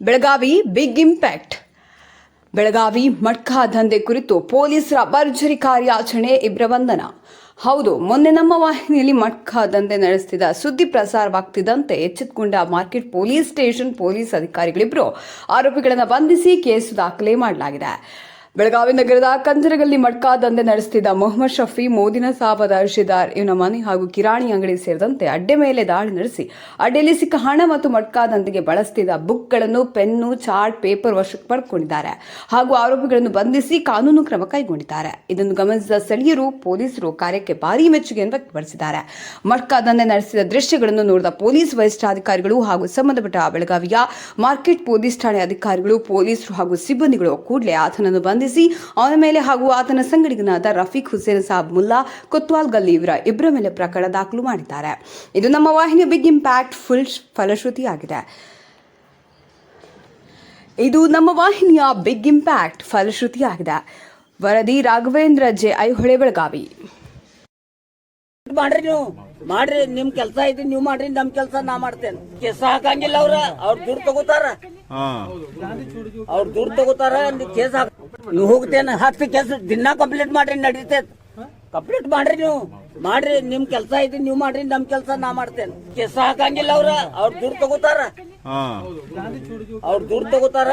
Belagavi big impact. Belagavi ಮಟ್ಕಾ ದಂಧೆ ಕುರಿತು ಪೊಲೀಸರ ಭರ್ಜರಿ ಕಾರ್ಯಾಚರಣೆ ಇಬ್ಬರ ಬಂಧನ ಹೌದು, ಮೊನ್ನೆ ನಮ್ಮ ವಾಹಿನಿಯಲ್ಲಿ ಮಟ್ಕಾ ದಂಧೆ ನಡೆಸುತ್ತಿದ್ದ ಸುದ್ದಿ ಪ್ರಸಾರವಾಗ್ತಿದ್ದಂತೆ ಎಚ್ಚೆತ್ತುಕೊಂಡ ಮಾರ್ಕೆಟ್ ಪೊಲೀಸ್ ಸ್ಟೇಷನ್ ಪೊಲೀಸ್ ಅಧಿಕಾರಿಗಳಿಬ್ಬರು ಆರೋಪಿಗಳನ್ನು ಬಂಧಿಸಿ ಕೇಸು ದಾಖಲೆ ಮಾಡಲಾಗಿದೆ. ಬೆಳಗಾವಿ ನಗರದ ಕಂಜರಗಲ್ಲಿ ಮಟ್ಕಾ ದಂಧೆ ನಡೆಸುತ್ತಿದ್ದ ಮೊಹಮ್ಮದ್ ಶಫಿ, ಮೋದಿನ ಸಾಬದ ಅರ್ಷಿದಾರ್ ಇವನ ಮನೆ ಹಾಗೂ ಕಿರಾಣಿ ಅಂಗಡಿ ಸೇರಿದಂತೆ ಅಡ್ಡೆ ಮೇಲೆ ದಾಳಿ ನಡೆಸಿ ಅಡ್ಡೆಯಲ್ಲಿ ಸಿಕ್ಕ ಹಣ ಮತ್ತು ಮಟ್ಕಾ ದಂಧೆಗೆ ಬಳಸುತ್ತಿದ್ದ ಬುಕ್ಗಳನ್ನು, ಪೆನ್ನು, ಚಾರ್ಟ್, ಪೇಪರ್ ವಶಕ್ಕೆ ಪಡ್ಕೊಂಡಿದ್ದಾರೆ ಹಾಗೂ ಆರೋಪಿಗಳನ್ನು ಬಂಧಿಸಿ ಕಾನೂನು ಕ್ರಮ ಕೈಗೊಂಡಿದ್ದಾರೆ. ಇದನ್ನು ಗಮನಿಸಿದ ಸ್ಥಳೀಯರು ಪೊಲೀಸರು ಕಾರ್ಯಕ್ಕೆ ಭಾರೀ ಮೆಚ್ಚುಗೆಯನ್ನು ವ್ಯಕ್ತಪಡಿಸಿದ್ದಾರೆ. ಮಟ್ಕಾ ದಂಧೆ ನಡೆಸಿದ ದೃಶ್ಯಗಳನ್ನು ನೋಡಿದ ಪೊಲೀಸ್ ವರಿಷ್ಠಾಧಿಕಾರಿಗಳು ಹಾಗೂ ಸಂಬಂಧಪಟ್ಟ ಬೆಳಗಾವಿಯ ಮಾರ್ಕೆಟ್ ಪೊಲೀಸ್ ಠಾಣೆ ಅಧಿಕಾರಿಗಳು, ಪೊಲೀಸರು ಹಾಗೂ ಸಿಬ್ಬಂದಿಗಳು ಕೂಡಲೇ ಆತನನ್ನು ಬಂಧಿಸಿ ಅವನ ಮೇಲೆ ಹಾಗೂ ಆತನ ಸಂಗಡಿಗನಾದ ರಫೀಕ್ ಹುಸೇನ್ ಸಾಬ್ ಮುಲ್ಲಾ ಕೊತ್ವಾಲ್ ಗಲ್ಲಿ ಇವರ ಇಬ್ಬರ ಮೇಲೆ ಪ್ರಕರಣ ದಾಖಲು ಮಾಡಿದ್ದಾರೆ. ಇದು ನಮ್ಮ ವಾಹಿನಿಯ ಬಿಗ್ ಇಂಪ್ಯಾಕ್ಟ್ ಫುಲ್ ಫಲಶ್ರುತಿಯಾಗಿದೆ. ಇದು ನಮ್ಮ ವಾಹಿನಿಯ ಬಿಗ್ ಇಂಪ್ಯಾಕ್ಟ್ ಫಲಶ್ರುತಿಯಾಗಿದೆ. ವರದಿ ರಾಘವೇಂದ್ರ ಜೆ ಐಹೊಳೆ ಬೆಳಗಾವಿ. ಮಾಡ್ರಿ ನೀವು. ಮಾಡ್ರಿ ನಿಮ್ ಕೆಲ್ಸ ಐತಿ ನೀವು ಮಾಡ್ರಿ ನಮ್ ಕೆಲ್ಸ ನಾ ಮಾಡ್ತೇನೆ. ಕೆಸ ಹಾಕಂಗಿಲ್ಲ ಅವ್ರ ಅವ್ರ ದುಡ್ಡು ತಗೋತಾರ. ಅವ್ರ ದುಡ್ಡು ತಗೋತಾರ ಕೇಸ್ ಹಾಕ್ ನೀವು ಹೋಗ್ತೇನೆ. ಹತ್ತು ಕೆಲಸ ದಿನ ಕಂಪ್ಲೀಟ್ ಮಾಡ್ರಿ ನಡೀತೈತೆ. ಕಂಪ್ಲೀಟ್ ಮಾಡ್ರಿ ನೀವು. ಮಾಡ್ರಿ ನಿಮ್ ಕೆಲಸ ಐತಿ ನೀವ್ ಮಾಡ್ರಿ ನಮ್ ಕೆಲಸ ನಾ ಮಾಡ್ತೇನೆ. ಕೆಲಸ ಹಾಕಂಗಿಲ್ಲ ಅವ್ರ. ಅವ್ರ ದುಡ್ಡು ತಗೋತಾರ. ಅವ್ರ ದುಡ್ಡು ತಗೋತಾರ.